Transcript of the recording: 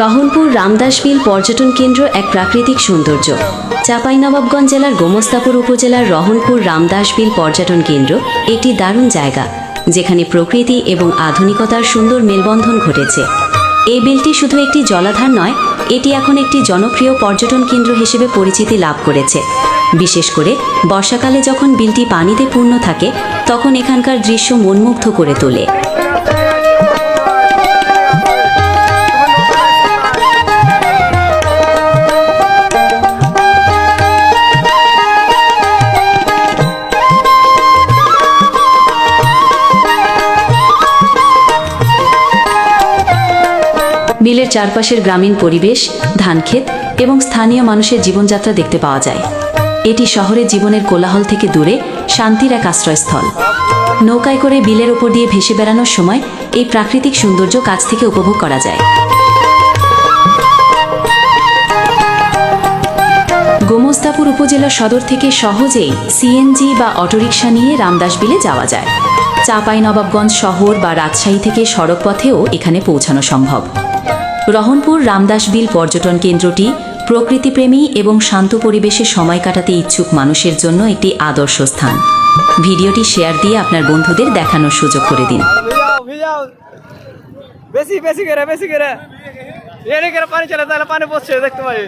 রহনপুর রামদাসবিল পর্যটন কেন্দ্র এক প্রাকৃতিক সৌন্দর্য। চাঁপাইনবাবগঞ্জ জেলার গোমস্তাপুর উপজেলার রহনপুর রামদাস বিল পর্যটন কেন্দ্র একটি দারুণ জায়গা, যেখানে প্রকৃতি এবং আধুনিকতার সুন্দর মেলবন্ধন ঘটেছে। এই বিলটি শুধু একটি জলাধার নয়, এটি এখন একটি জনপ্রিয় পর্যটন কেন্দ্র হিসেবে পরিচিতি লাভ করেছে। বিশেষ করে, বর্ষাকালে যখন বিলটি পানিতে পূর্ণ থাকে, তখন এখানকার দৃশ্য মনমুগ্ধ করে তোলে। বিলের চারপাশের গ্রামীণ পরিবেশ, ধানক্ষেত এবং স্থানীয় মানুষের জীবনযাত্রা দেখতে পাওয়া যায়। এটি শহরের জীবনের কোলাহল থেকে দূরে, শান্তির এক আশ্রয়স্থল। নৌকায় করে বিলের ওপর দিয়ে ভেসে বেড়ানোর সময় এই প্রাকৃতিক সৌন্দর্য কাছ থেকে উপভোগ করা যায়। গোমস্তাপুর উপজেলা সদর থেকে সহজেই সিএনজি বা অটোরিকশা নিয়ে রামদাস বিলে যাওয়া যায়। চাঁপাইনবাবগঞ্জ শহর বা রাজশাহী থেকে সড়ক পথেও এখানে পৌঁছানো সম্ভব। রহনপুর রামদাস বিল পর্যটন কেন্দ্রটি প্রকৃতিপ্রেমী এবং শান্ত পরিবেশে সময় কাটাতে ইচ্ছুক মানুষের জন্য একটি আদর্শ স্থান। ভিডিওটি শেয়ার দিয়ে আপনার বন্ধুদের দেখানোর সুযোগ করে দিন। বেশি বেশি করে বেশি করে। পানি চলে, তাহলে পানি দেখতে পাই